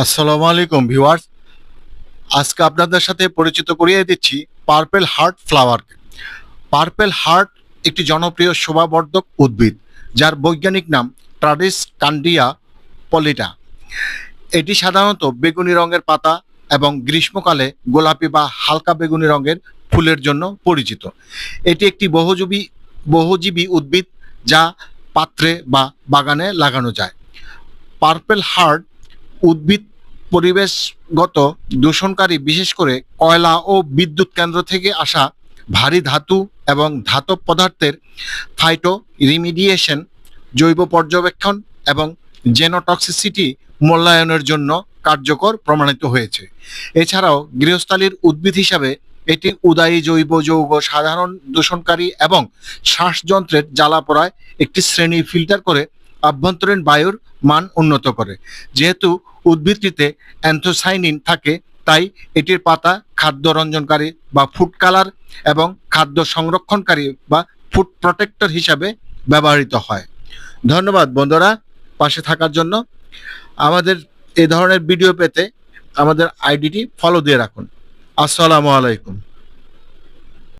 আসসালামু আলাইকুম ভিউয়ার্স। আজকে আপনাদের সাথে পরিচিত করিয়ে দিচ্ছি purple heart flower purple heart একটি জনপ্রিয় শোভাবর্ধক উদ্ভিদ, যার বৈজ্ঞানিক নাম ট্রাডিস কান্ডিয়া পলিটা। এটি সাধারণত বেগুনি রঙের পাতা এবং গ্রীষ্মকালে গোলাপি বা হালকা বেগুনি রঙের ফুলের জন্য পরিচিত। এটি একটি বহুজীবী বহুজীবী উদ্ভিদ যা পাত্রে বা বাগানে লাগানো যায়। পার্পেল হার্ট উদ্ভিদ পরিবেশগত দূষণকারী, বিশেষ করে কয়লা ও বিদ্যুৎ কেন্দ্র থেকে আসা ভারী ধাতু এবং ধাতব পদার্থের ফাইটো রিমিডিয়েশন জৈব পর্যবেক্ষণ এবং জেনোটক্সিসিটি মূল্যায়নের জন্য কার্যকর প্রমাণিত হয়েছে। এছাড়াও গৃহস্থালীর উদ্ভিদ হিসাবে এটি উদায়ী জৈব, যৌগ, সাধারণ দূষণকারী এবং শ্বাসযন্ত্রের জ্বালাপোড়ায় একটি শ্রেণি ফিল্টার করে আভ্যন্তরীণ বায়ুর মান উন্নত করে। যেহেতু উদ্ভিদটিতে অ্যান্থোসাইনিন থাকে, তাই এটির পাতা খাদ্য রঞ্জনকারী বা ফুড কালার এবং খাদ্য সংরক্ষণকারী বা ফুড প্রোটেক্টর হিসাবে ব্যবহৃত হয়। ধন্যবাদ বন্ধুরা পাশে থাকার জন্য। আমাদের এ ধরনের ভিডিও পেতে আমাদের আইডিটি ফলো দিয়ে রাখুন। আসসালামু আলাইকুম।